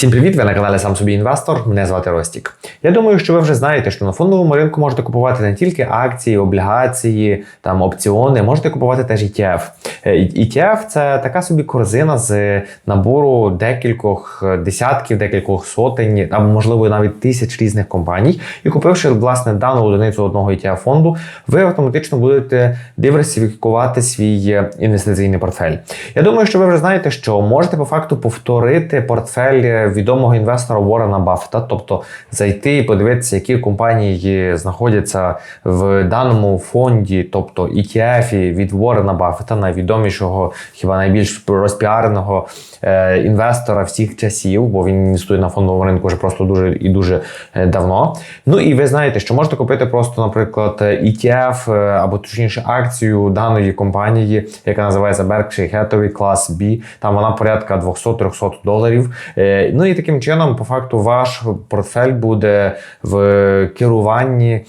Всім привіт! Ви на каналі Сам собі інвестор. Мене звати Ростік. Я думаю, що ви вже знаєте, що на фондовому ринку можете купувати не тільки акції, облігації, там опціони, можете купувати теж ETF. Е, ETF – це така собі корзина з набору декількох десятків, декількох сотень, або можливо навіть тисяч різних компаній. І купивши власне дану одиницю одного ETF фонду, ви автоматично будете диверсифікувати свій інвестиційний портфель. Я думаю, що ви вже знаєте, що можете по факту повторити портфель відомого інвестора Уоррена Баффета, тобто зайти і подивитися, які компанії знаходяться в даному фонді, тобто ETF від Уоррена Баффета, найвідомішого, хіба найбільш розпіареного е, інвестора всіх часів, бо він інвестує на фондовому ринку вже просто дуже і дуже е, давно. Ну і ви знаєте, що можете купити просто, наприклад, ETF е, або точніше акцію даної компанії, яка називається Berkshire Hathaway Class B. Там вона порядка 200-300 доларів. Е, Ну і таким чином, по факту, ваш портфель буде в керуванні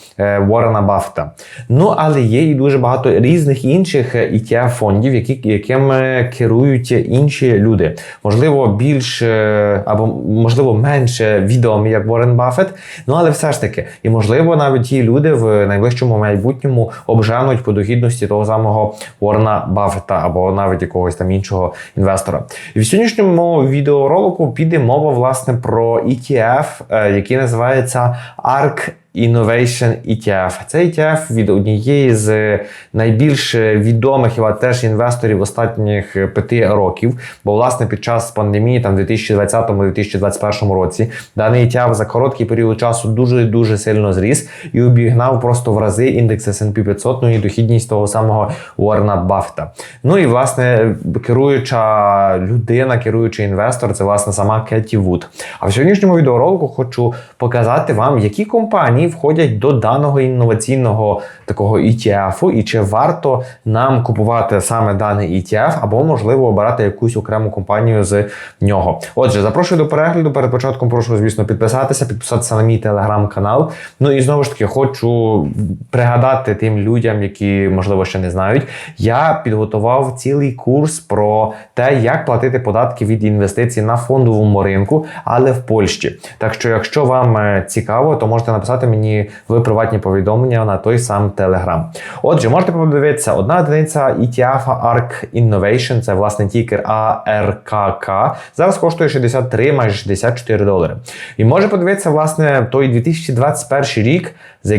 Уоррена Баффета. Ну, але є і дуже багато різних інших etf фондів, які, якими керують інші люди. Можливо, більш е, або можливо менше відомі, як Уоррен Баффет. Ну але все ж таки, і можливо, навіть ті люди в найближчому майбутньому обженуть по дохідності того самого Уоррена Баффета або навіть якогось там іншого інвестора. І в сьогоднішньому відеоролику піде мова власне про ETF, е, який називається ARK Innovation ETF. Це ETF від однієї з найбільш відомих і теж інвесторів останніх п'яти років. Бо, власне, під час пандемії, там 2020-2021 році, даний ETF за короткий період часу дуже дуже сильно зріс і обігнав просто в рази індекс S&P 500, ну і дохідність того самого Уоррена Баффета. Ну і власне керуюча людина, керуючий інвестор, це власне сама Кеті Вуд. А в сьогоднішньому відеоролику хочу показати вам, які компанії компанії входять до даного інноваційного такого ETF, і чи варто нам купувати саме даний ETF, або можливо обирати якусь окрему компанію з нього. Отже, запрошую до перегляду. Перед початком прошу, звісно, підписатися, підписатися на мій телеграм-канал. Ну і знову ж таки, хочу пригадати тим людям, які можливо ще не знають. Я підготував цілий курс про те, як платити податки від інвестицій на фондовому ринку, але в Польщі. Так що, якщо вам е, цікаво, то можете написати мені в приватні повідомлення на той сам Telegram. Отже, можете подивитися, одна одиниця ETF ARK Innovation, це власне тікер ARKK, зараз коштує 63, майже 64 долари. І може подивитися, власне, той 2021 рік,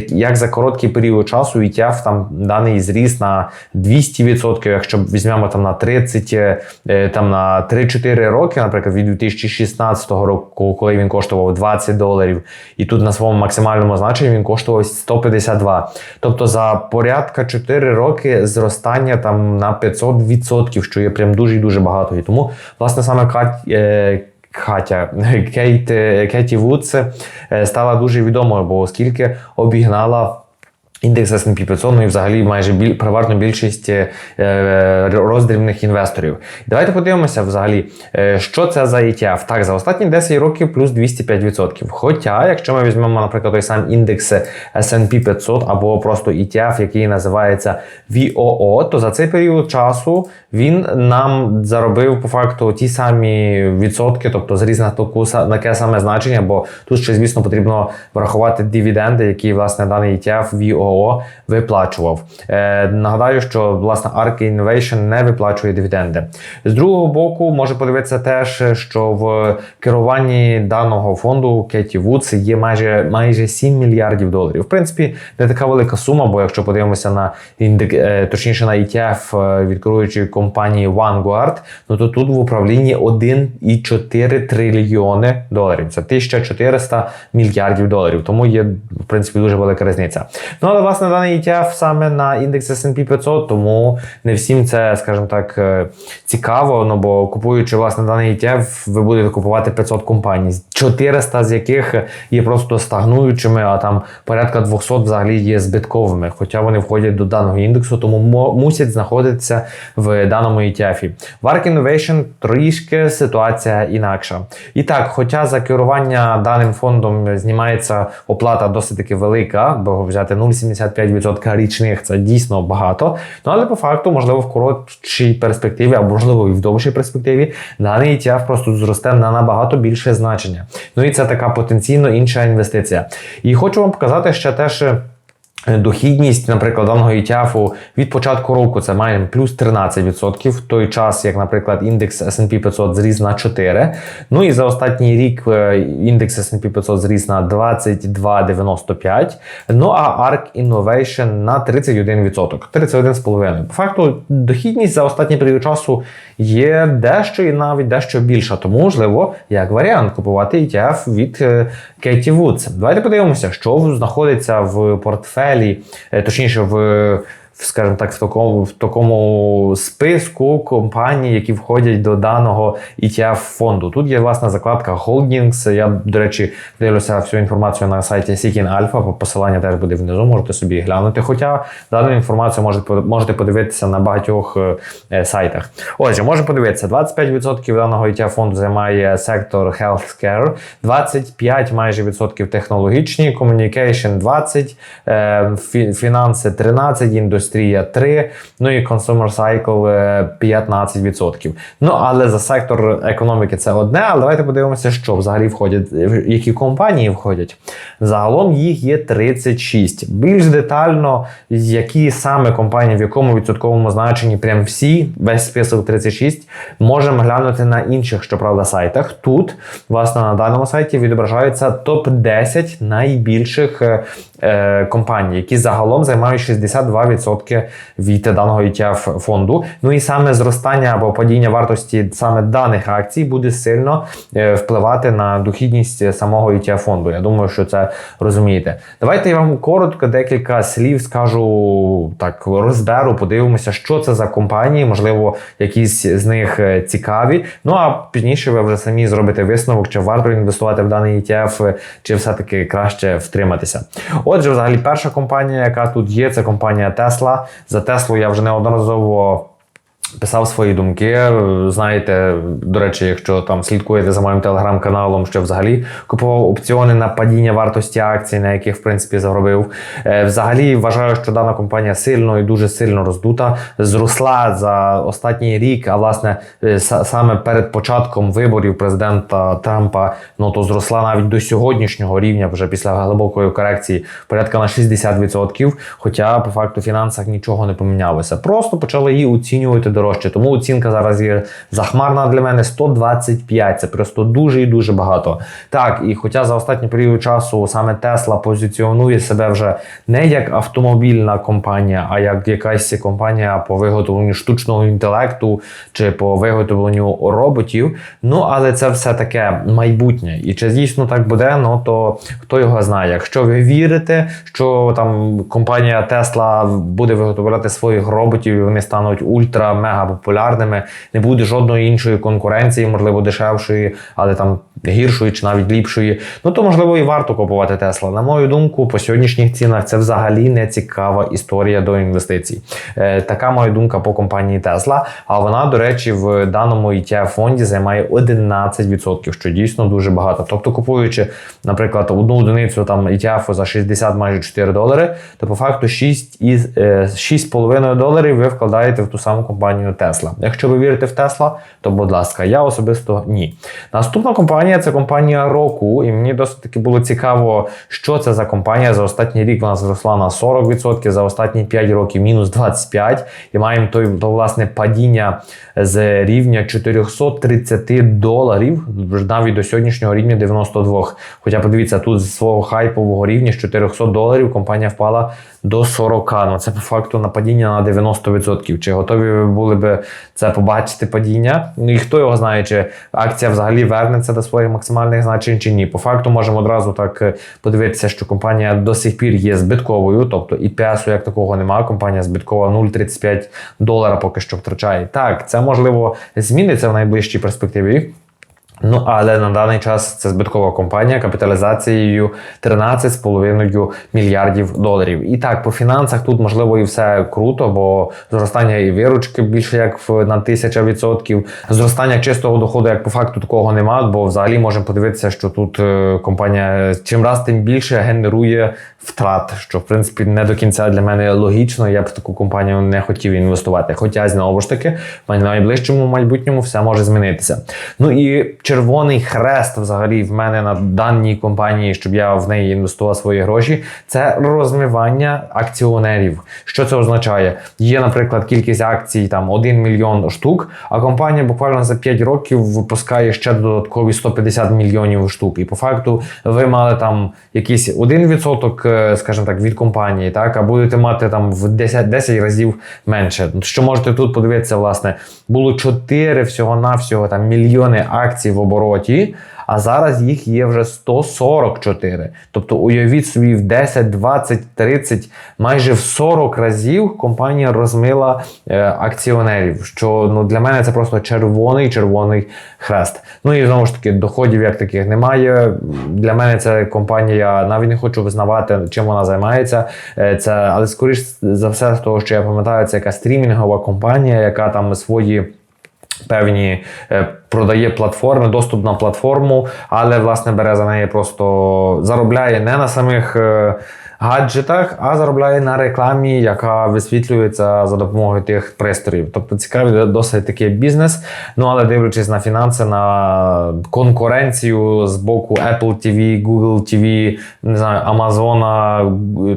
як за короткий період часу ETF там даний зріс на 200%, якщо візьмемо там на 30, е, там на 3-4 роки, наприклад, від 2016 року, коли він коштував 20 доларів, і тут на своєму максимальному значенні він коштував 152. Тобто за порядка 4 роки зростання там на 500%, що є прям дуже і дуже багато. І тому, власне, саме Кать. Е, Катя Кейт Кеті Вудс е, стала дуже відомою, бо оскільки обігнала Індекс S&P 500, ну і взагалі майже біль, переважно більшість е, роздрібних інвесторів. Давайте подивимося взагалі, е, що це за ETF. Так, за останні 10 років плюс 205%. Хоча, якщо ми візьмемо, наприклад, той сам індекс S&P 500 або просто ETF, який називається VOO, то за цей період часу він нам заробив по факту ті самі відсотки, тобто зріз на таке саме значення, бо тут ще, звісно, потрібно врахувати дивіденди, які власне даний ETF VOO ООО виплачував. Е, Нагадаю, що власне ARK Innovation не виплачує дивіденди. З другого боку, може подивитися теж, що в керуванні даного фонду Кеті Вудс є майже майже 7 мільярдів доларів. В принципі, не така велика сума, бо якщо подивимося на індек, е, точніше на ETF е, від керуючої компанії Vanguard, ну то тут в управлінні 1,4 трильйони доларів. Це 1400 мільярдів доларів. Тому є в принципі дуже велика різниця. Ну але власне даний ETF саме на індекс S&P 500, тому не всім це, скажімо так, е, цікаво. Ну бо купуючи власне даний ETF, ви будете купувати 500 компаній, 400 з яких є просто стагнуючими, а там порядка 200 взагалі є збитковими. Хоча вони входять до даного індексу, тому мусять знаходитися в даному ETF. В ARK Innovation трішки ситуація інакша. І так, хоча за керування даним фондом знімається оплата досить таки велика, бо взяти 0,70 2,85% річних це дійсно багато. Ну але по факту, можливо, в коротшій перспективі, або можливо і в довшій перспективі, даний ETF просто зросте на набагато більше значення. Ну і це така потенційно інша інвестиція. І хочу вам показати ще теж. Дохідність, наприклад, даного ETF від початку року це має плюс 13%, в той час, як, наприклад, індекс S&P 500 зріс на 4%. Ну і за останній рік е, індекс S&P 500 зріс на 22,95%. Ну а ARK Innovation на 31%, 31,5%. По факту, дохідність за останній період часу є дещо і навіть дещо більша. Тому, можливо, як варіант купувати ETF від Кеті Вудс. Давайте подивимося, що знаходиться в портфелі, е, точніше, в скажімо так, в такому в такому списку компаній, які входять до даного ETF фонду. Тут є власна закладка Holdings. Я, до речі, дивлюся всю інформацію на сайті Seeking Alpha, посилання теж буде внизу, можете собі глянути. Хоча дану інформацію можете можете подивитися на багатьох е, сайтах. Отже, можемо подивитися, 25% даного ETF фонду займає сектор Healthcare, 25 майже відсотків технологічні, Communication 20, е, фінанси 13%, індустрія індустрія 3, ну і Consumer Cycle 15%. Е, ну, але за сектор економіки це одне. Але давайте подивимося, що взагалі входять, які компанії входять. Загалом їх є 36. Більш детально, які саме компанії, в якому відсотковому значенні, прям всі, весь список 36, можемо глянути на інших, щоправда, сайтах. Тут, власне, на даному сайті відображаються топ-10 найбільших е, компаній, які загалом займають 62% від даного ETF фонду. Ну і саме зростання або падіння вартості саме даних акцій буде сильно е, впливати на дохідність самого ETF фонду. Я думаю, що це розумієте. Давайте я вам коротко декілька слів скажу так, розберу, подивимося, що це за компанії, можливо, якісь з них е, цікаві. Ну а пізніше ви вже самі зробите висновок, чи варто інвестувати в даний ETF, чи все-таки краще втриматися. Отже, взагалі, перша компанія, яка тут є, це компанія Tesla. За Tesla я вже неодноразово Писав свої думки. Знаєте, до речі, якщо там слідкуєте за моїм телеграм-каналом, що взагалі купував опціони на падіння вартості акцій, на яких в принципі заробив. Е, взагалі вважаю, що дана компанія сильно і дуже сильно роздута. Зросла за останній рік, а власне е, саме перед початком виборів президента Трампа, ну то зросла навіть до сьогоднішнього рівня, вже після глибокої корекції, порядка на 60%. Хоча по факту в фінансах нічого не помінялося. Просто почали її оцінювати до дорожче. Тому оцінка зараз є захмарна для мене 125. Це просто дуже і дуже багато. Так, і хоча за останній період часу саме Tesla позиціонує себе вже не як автомобільна компанія, а як якась компанія по виготовленню штучного інтелекту чи по виготовленню роботів. Ну, але це все таке майбутнє. І чи дійсно так буде, ну то хто його знає. Якщо ви вірите, що там компанія Tesla буде виготовляти своїх роботів, і вони стануть ультра мега популярними, не буде жодної іншої конкуренції, можливо, дешевшої, але там гіршої чи навіть ліпшої. Ну то можливо і варто купувати Тесла. На мою думку, по сьогоднішніх цінах це взагалі не цікава історія до інвестицій. Е, така моя думка по компанії Тесла. А вона, до речі, в даному ETF фонді займає 11%, що дійсно дуже багато. Тобто, купуючи, наприклад, одну одиницю там ETF за 60 майже 4 долари, то по факту 6,5 е, доларів ви вкладаєте в ту саму компанію Tesla. Якщо ви вірите в Tesla, то будь ласка, я особисто ні. Наступна компанія це компанія року, і мені досить таки було цікаво, що це за компанія. За останній рік вона зросла на 40%, за останні 5 років мінус 25%. І маємо той, то, власне падіння з рівня 430 доларів навіть до сьогоднішнього рівня 92. Хоча подивіться, тут з свого хайпового рівня з 400 доларів компанія впала до 40. Ну це по факту на падіння на 90%. Чи готові ви були би це побачити падіння? Ну і хто його знає, чи акція взагалі вернеться до своїх максимальних значень чи ні? По факту можемо одразу так е, подивитися, що компанія до сих пір є збитковою, тобто і ПСу як такого немає. Компанія збиткова 0,35 долара поки що втрачає. Так, це можливо зміниться в найближчій перспективі. Ну, але на даний час це збиткова компанія капіталізацією 13,5 мільярдів доларів. І так, по фінансах тут можливо і все круто, бо зростання і виручки більше як на тисяча відсотків. Зростання чистого доходу, як по факту такого немає, бо взагалі можемо подивитися, що тут е, компанія чим раз тим більше генерує втрат, що в принципі не до кінця для мене логічно. Я б в таку компанію не хотів інвестувати. Хоча знову ж таки, в найближчому майбутньому все може змінитися. Ну і червоний хрест, взагалі, в мене на даній компанії, щоб я в неї інвестував свої гроші, це розмивання акціонерів. Що це означає? Є, наприклад, кількість акцій там 1 мільйон штук, а компанія буквально за 5 років випускає ще додаткові 150 мільйонів штук. І по факту ви мали там якийсь 1%, е, скажімо так, від компанії, так, а будете мати там в 10 10 разів менше. Що можете тут подивитися, власне, було 4 всього-навсього там мільйони акцій в обороті. А зараз їх є вже 144. Тобто, уявіть собі, в 10, 20, 30, майже в 40 разів компанія розмила е, акціонерів. Що ну, для мене це просто червоний червоний хрест. Ну і знову ж таки, доходів як таких немає. Для мене це компанія, навіть не хочу визнавати, чим вона займається. Е, це, Але скоріш за все, з того, що я пам'ятаю, це яка стрімінгова компанія, яка там свої. Певні е, продає платформи, доступ на платформу, але власне бере за неї просто заробляє не на самих е, гаджетах, а заробляє на рекламі, яка висвітлюється за допомогою тих пристроїв. Тобто цікавий досить такий бізнес. Ну але дивлячись на фінанси, на конкуренцію з боку Apple TV, Google TV, не знаю, Амазона,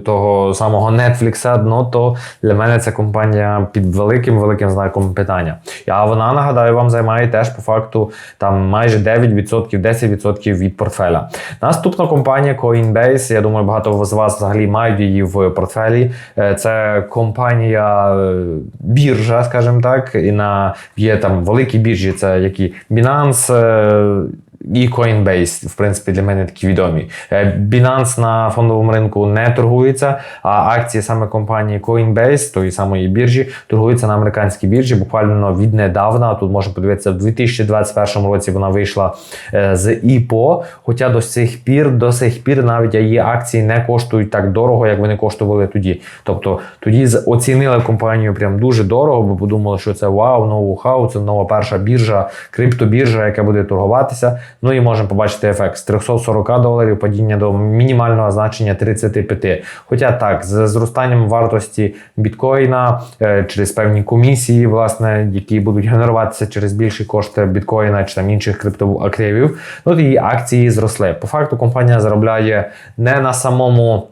того самого Netflix, ну то для мене ця компанія під великим великим знаком питання. А вона нагадаю вам займає теж по факту там майже 9%, 10% від портфеля. Наступна компанія Coinbase. Я думаю, багато з вас взагалі взагалі мають її в портфелі. Е, це компанія е, біржа, скажімо так, і на є там великі біржі, це які Binance, е, і Coinbase, в принципі, для мене такі відомі. Е, Binance на фондовому ринку не торгується, а акції саме компанії Coinbase, тої самої біржі, торгуються на американській біржі. Буквально віднедавна. Тут можна подивитися, в 2021 році вона вийшла е, з ІПО. Хоча до сих пір, до сих пір навіть її акції не коштують так дорого, як вони коштували тоді. Тобто тоді оцінили компанію прям дуже дорого, бо подумали, що це вау, ноу-хау, це нова перша біржа, криптобіржа, яка буде торгуватися. Ну і можемо побачити ефект з 340 доларів падіння до мінімального значення 35. Хоча так, з зростанням вартості біткоїна е, через певні комісії, власне, які будуть генеруватися через більші кошти біткоїна чи там інших криптоактивів, ну і акції зросли. По факту компанія заробляє не на самому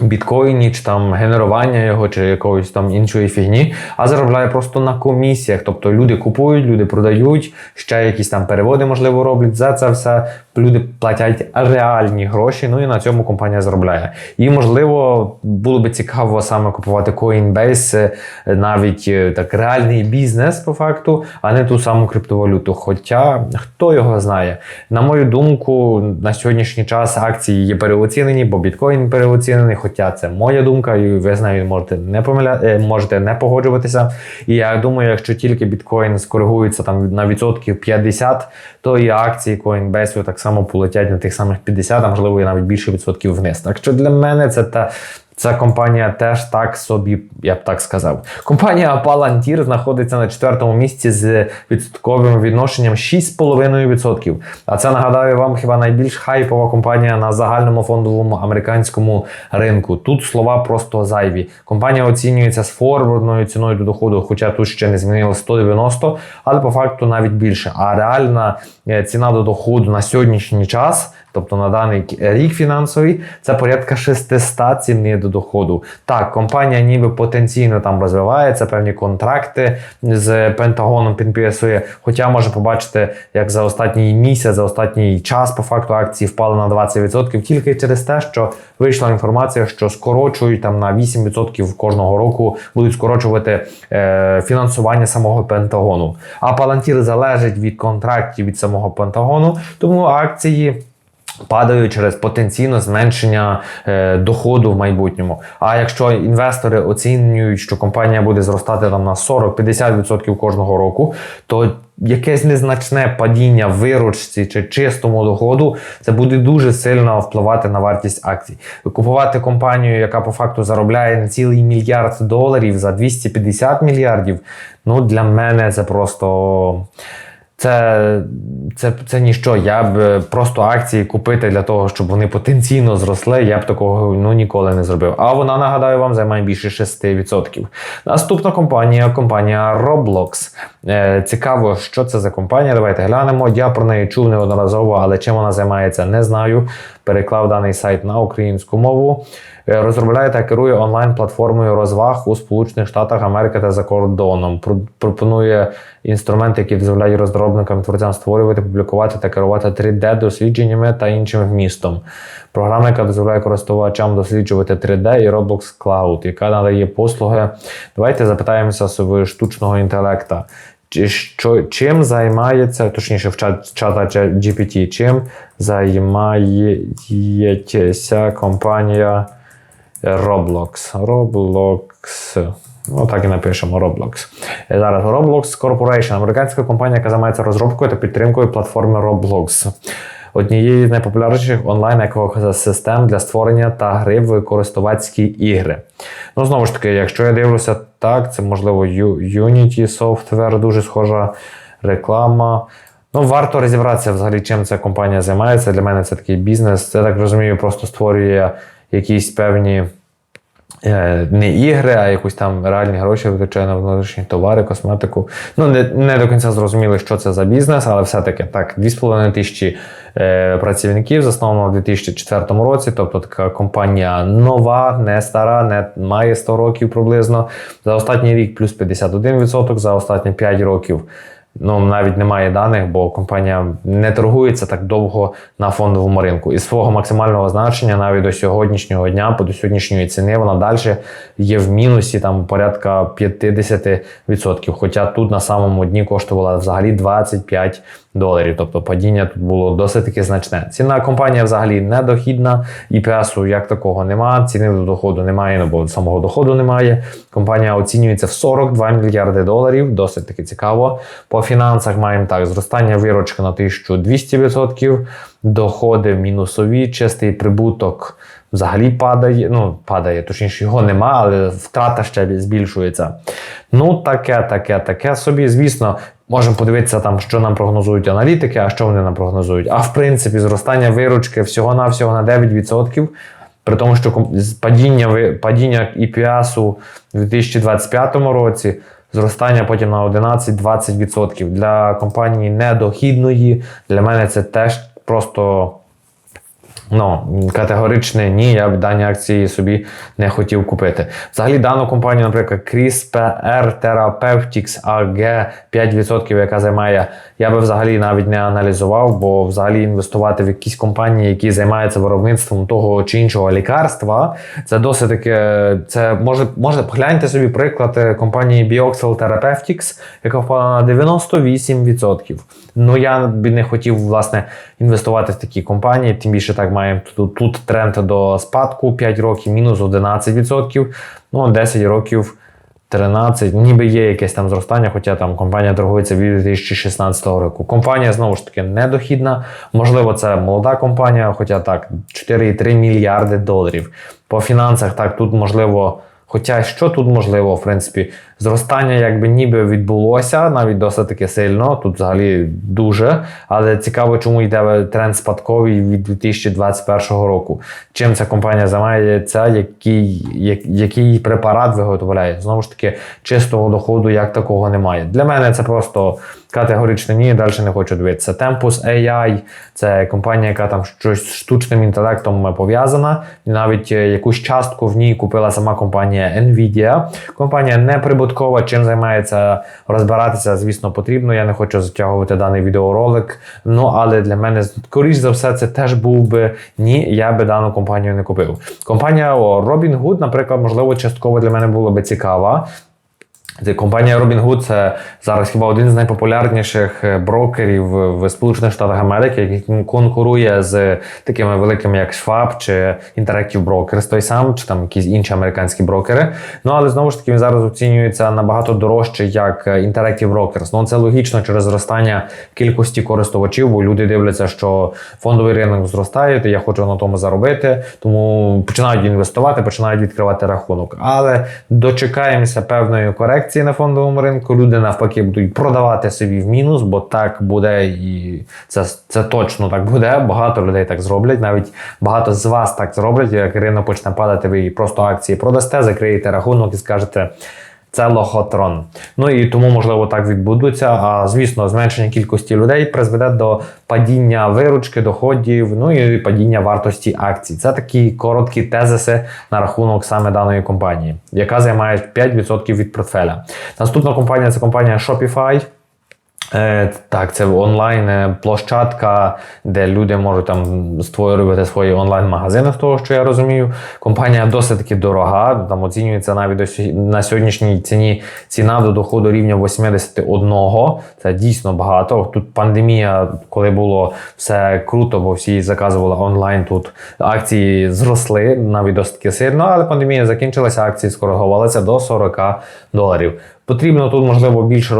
біткоїні, чи там генерування його, чи якоїсь там іншої фігні, а заробляє просто на комісіях. Тобто люди купують, люди продають, ще якісь там переводи, можливо, роблять. За це все люди платять реальні гроші. Ну і на цьому компанія заробляє. І можливо, було би цікаво саме купувати Coinbase, е, навіть е, так реальний бізнес по факту, а не ту саму криптовалюту. Хоча хто його знає, на мою думку, на сьогоднішній час акції є переоцінені, бо біткоін переоцінений. Хоча це моя думка, і ви з нею можете не помиля... Е, можете не погоджуватися. І я думаю, якщо тільки біткоін скоригується там на відсотків 50, то і акції Coinbase так само полетять на тих самих 50, а можливо і навіть більше відсотків вниз. Так що для мене це та Ця компанія теж так собі, я б так сказав. Компанія Palantir знаходиться на четвертому місці з відсотковим відношенням 6,5%. А це нагадаю вам хіба найбільш хайпова компанія на загальному фондовому американському ринку. Тут слова просто зайві. Компанія оцінюється з форвардною ціною до доходу, хоча тут ще не змінили 190, але по факту навіть більше. А реальна е, ціна до доходу на сьогоднішній час Тобто на даний рік фінансовий це порядка 600 ціни до доходу. Так, компанія ніби потенційно там розвивається, певні контракти з Пентагоном підписує. Хоча може побачити, як за останній місяць, за останній час по факту акції впали на 20% тільки через те, що вийшла інформація, що скорочують там на 8% кожного року будуть скорочувати е, фінансування самого Пентагону. А Palantir залежить від контрактів від самого Пентагону, тому акції падають через потенційне зменшення е, доходу в майбутньому. А якщо інвестори оцінюють, що компанія буде зростати там на 40-50% кожного року, то якесь незначне падіння виручці чи чистому доходу, це буде дуже сильно впливати на вартість акцій. Купувати компанію, яка по факту заробляє на цілий мільярд доларів за 250 мільярдів. Ну для мене це просто це, це, це ніщо. Я б е, просто акції купити для того, щоб вони потенційно зросли, я б такого ну, ніколи не зробив. А вона, нагадаю вам, займає більше 6%. Наступна компанія компанія Roblox. Е, цікаво, що це за компанія. Давайте глянемо. Я про неї чув неодноразово, але чим вона займається, не знаю. Переклав даний сайт на українську мову. Е, Розробляє та керує онлайн-платформою розваг у Сполучених Штатах Америки та за кордоном. Про- Пропонує інструменти, які дозволяють розробникам творцям створювати, публікувати та керувати 3D-дослідженнями та іншим вмістом. Програма, яка дозволяє користувачам досліджувати 3D і Roblox Cloud, яка надає послуги. Давайте запитаємося собі штучного інтелекта. Що, чим займається, точніше, в чат, чата GPT, чим займається компанія Roblox. Roblox. Так і напишемо Roblox. Е, Зараз Roblox Corporation, американська компанія, яка займається розробкою та підтримкою платформи Roblox. Однієї з найпопулярніших онлайн екосистем для створення та гри в користувацькі ігри. Ну, знову ж таки, якщо я дивлюся так, це можливо Unity Software, дуже схожа реклама. Ну, варто розібратися взагалі, чим ця компанія займається. Для мене це такий бізнес. Це так розумію, просто створює якісь певні е, не ігри, а якусь там реальні гроші витрачає на внутрішні товари, косметику. Ну, не, не до кінця зрозуміли, що це за бізнес, але все-таки так, 2,5 тисячі е, працівників засновано в 2004 році. Тобто така компанія нова, не стара, не має 100 років приблизно. За останній рік плюс 51%, за останні 5 років. Ну, навіть немає даних, бо компанія не торгується так довго на фондовому ринку. І свого максимального значення навіть до сьогоднішнього дня, по до сьогоднішньої ціни, вона далі є в мінусі там порядка 50%. Хоча тут на самому дні коштувала взагалі 25 доларів. Тобто падіння тут було досить таки значне. Ціна компанія взагалі недохідна, ІПСу як такого немає, ціни до доходу немає, ну бо самого доходу немає. Компанія оцінюється в 42 мільярди доларів, досить таки цікаво. По фінансах маємо так: зростання виручки на 1200%, доходи мінусові, чистий прибуток взагалі падає. Ну, падає, точніше, його нема, але втрата ще збільшується. Ну, таке, таке, таке собі. Звісно, можемо подивитися, там, що нам прогнозують аналітики, а що вони нам прогнозують. А в принципі, зростання виручки всього-навсього на 9%. При тому, що падіння, падіння EPS у 2025 році, зростання потім на 11-20%. Для компанії недохідної, для мене це теж просто Ну, категоричне ні, я б дані акції собі не хотів купити. Взагалі, дану компанію, наприклад, CRISPR Therapeutics AG 5%, яка займає, я би взагалі навіть не аналізував, бо взагалі інвестувати в якісь компанії, які займаються виробництвом того чи іншого лікарства, це досить таке. Це може, може погляньте собі приклад е, компанії Bioxel Therapeutics, яка впала на 98%. Ну я б не хотів власне інвестувати в такі компанії, тим більше так маємо тут, тут тренд до спадку 5 років, мінус 11%, ну 10 років. 13, ніби є якесь там зростання, хоча там компанія торгується від 2016 року. Компанія знову ж таки недохідна. Можливо, це молода компанія, хоча так, 4,3 мільярди доларів. По фінансах так, тут можливо. Хоча що тут можливо, в принципі, зростання якби ніби відбулося, навіть досить таки сильно, тут взагалі дуже. Але цікаво, чому йде тренд спадковий від 2021 року. Чим ця компанія займається, який, як- який препарат виготовляє. Знову ж таки, чистого доходу як такого немає. Для мене це просто категорично ні, далі не хочу дивитися. Tempus AI це компанія, яка там щось з штучним інтелектом пов'язана. І навіть якусь частку в ній купила сама компанія Nvidia. Компанія неприбуткова, чим займається розбиратися, звісно, потрібно. Я не хочу затягувати даний відеоролик. Ну але для мене, скоріш за все, це теж був би ні, я би дану компанію не купив. Компанія Robinhood, наприклад, можливо, частково для мене була би цікава. Компанія Robinhood це зараз хіба один з найпопулярніших е, брокерів в Сполучених Штатах Америки, який конкурує з такими великими, як Schwab чи Interactive Brokers той сам, чи там якісь інші американські брокери. Ну але знову ж таки він зараз оцінюється набагато дорожче, як е, Interactive Brokers. Ну це логічно через зростання кількості користувачів, бо люди дивляться, що фондовий ринок зростає, то я хочу на тому заробити, тому починають інвестувати, починають відкривати рахунок. Але дочекаємося певної корекції. Корекції на фондовому ринку. Люди навпаки будуть продавати собі в мінус, бо так буде, і це, це точно так буде. Багато людей так зроблять. Навіть багато з вас так зроблять. Як ринок почне падати, ви просто акції продасте, закриєте рахунок і скажете. Це лохотрон. Ну і тому, можливо, так відбудуться. А звісно, зменшення кількості людей призведе до падіння виручки, доходів, ну і падіння вартості акцій. Це такі короткі тезиси на рахунок саме даної компанії, яка займає 5% від портфеля. Наступна компанія це компанія Shopify. Е, Так, це онлайн е, площадка, де люди можуть там створювати свої онлайн-магазини, з того, що я розумію. Компанія досить таки дорога. Там оцінюється навіть на сьогоднішній ціні ціна до доходу рівня 81. Це дійсно багато. Тут пандемія, коли було все круто, бо всі заказували онлайн. Тут акції зросли навіть досить сильно, але пандемія закінчилася, акції скоригувалися до 40 доларів. Потрібно тут, можливо, більше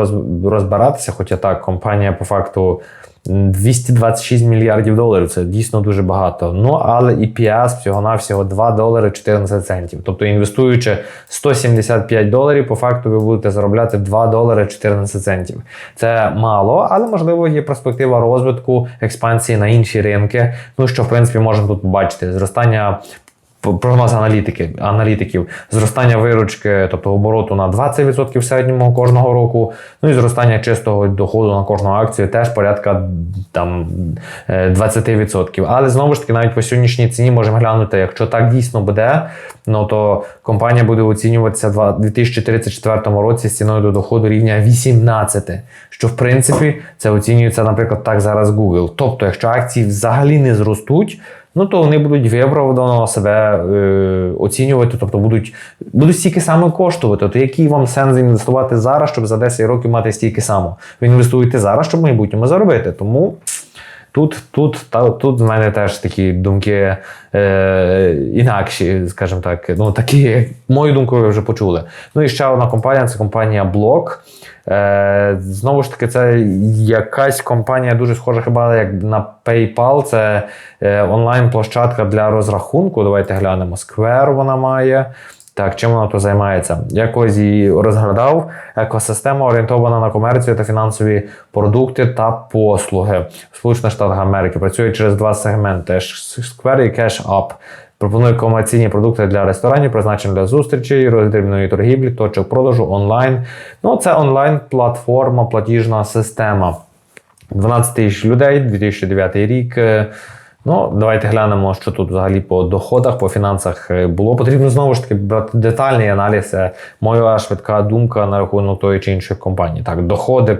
розбиратися, хоча так, компанія по факту 226 мільярдів доларів це дійсно дуже багато. Ну, але EPS всього-навсього 2 долари 14 центів. Тобто, інвестуючи 175 доларів, по факту ви будете заробляти 2 долари 14 центів. Це мало, але можливо є перспектива розвитку, експансії на інші ринки. Ну що в принципі можемо тут побачити зростання прогноз аналітики, аналітиків, зростання виручки, тобто обороту на 20% в середньому кожного року, ну і зростання чистого доходу на кожну акцію теж порядка там е, 20%. Але знову ж таки, навіть по сьогоднішній ціні можемо глянути, якщо так дійсно буде, ну то компанія буде оцінюватися в 2034 році з ціною до доходу рівня 18, що в принципі це оцінюється, наприклад, так зараз Google. Тобто, якщо акції взагалі не зростуть ну то вони будуть виправдано себе е, оцінювати, тобто будуть, будуть стільки саме коштувати. То який вам сенс інвестувати зараз, щоб за 10 років мати стільки само? Ви інвестуєте зараз, щоб в майбутньому заробити. Тому. Тут, тут, та, тут в мене теж такі думки е, інакші, скажімо так. Ну, такі, мою думку, ви вже почули. Ну і ще одна компанія це компанія Block. Е, знову ж таки, це якась компанія дуже схожа хіба як на PayPal. Це е, онлайн-площадка для розрахунку. Давайте глянемо. Square вона має. Так, чим вона то займається? Я колись її розглядав. Екосистема орієнтована на комерцію та фінансові продукти та послуги Сполучених Штатах Америки. Працює через два сегменти: Square і Cash App. Пропонує комерційні продукти для ресторанів, призначені для зустрічей, роздрібної торгівлі, точок продажу онлайн. Ну, це онлайн-платформа, платіжна система. 12 тисяч людей, 2009 рік. Е, Ну, давайте глянемо, що тут взагалі по доходах, по фінансах е, було. Потрібно знову ж таки брати детальний аналіз. Моя швидка думка на рахунок тої чи іншої компанії. Так, доходи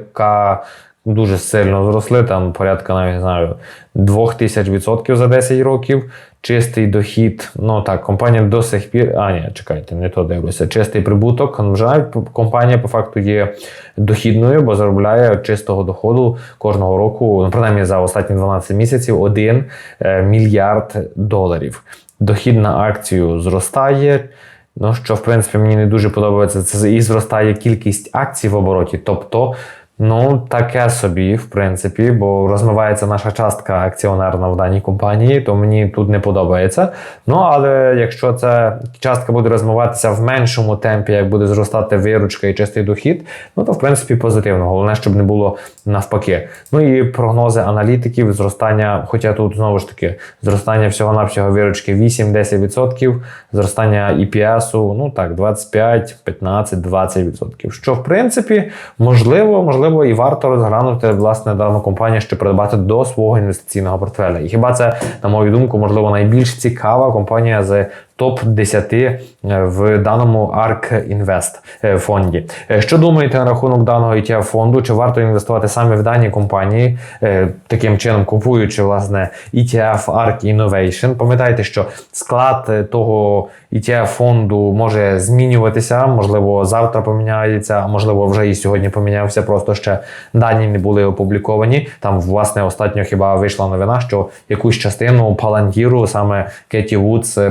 дуже сильно зросли, там порядка, навіть не знаю, 2000 відсотків за 10 років. Чистий дохід, ну так, компанія до сих пір. А, ні, чекайте, не то дивлюся. Чистий прибуток. Вже компанія по факту є дохідною, бо заробляє чистого доходу кожного року, ну, принаймні за останні 12 місяців, 1 е, мільярд доларів. Дохід на акцію зростає. Ну, що, в принципі, мені не дуже подобається, це і зростає кількість акцій в обороті. Тобто, ну, таке собі, в принципі, бо розмивається наша частка акціонерна в даній компанії, то мені тут не подобається. Ну, але якщо ця частка буде розмиватися в меншому темпі, як буде зростати виручка і чистий дохід, ну то в принципі позитивно. Головне, щоб не було навпаки. Ну і прогнози аналітиків, зростання, хоча тут знову ж таки зростання всього-навсього виручки 8-10%, зростання EPS, ну так, 25, 15, 20%. Що в принципі можливо, можливо, і варто розглянути власне дану компанію, щоб придбати до свого інвестиційного портфеля. І хіба це, на мою думку, можливо, найбільш цікава компанія з топ-10 в даному ARK Invest е, фонді. Е, Що думаєте на рахунок даного ETF фонду? Чи варто інвестувати саме в дані компанії, е, таким чином купуючи власне ETF ARK Innovation? Пам'ятайте, що склад е, того ETF фонду може змінюватися, можливо, завтра поміняється, а можливо, вже і сьогодні помінявся. Просто ще дані не були опубліковані. Там, власне, останньо хіба вийшла новина, що якусь частину Палантіру саме Кеті Вудс е,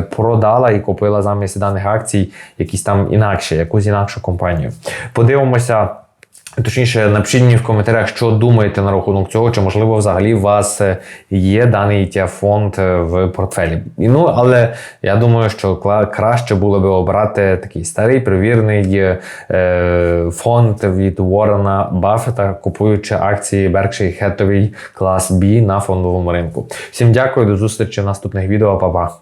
продала і купила замість даних акцій якісь там інакше, якусь інакшу компанію. Подивимося. Точніше, напишіть мені в коментарях, що думаєте на рахунок цього, чи можливо взагалі у вас е, є даний ETF фонд е, в портфелі. Ну, але я думаю, що краще було би обрати такий старий провірний е, фонд від Уоррена Баффета, купуючи акції Berkshire Hathaway клас B на фондовому ринку. Всім дякую, до зустрічі в наступних відео. Па-па.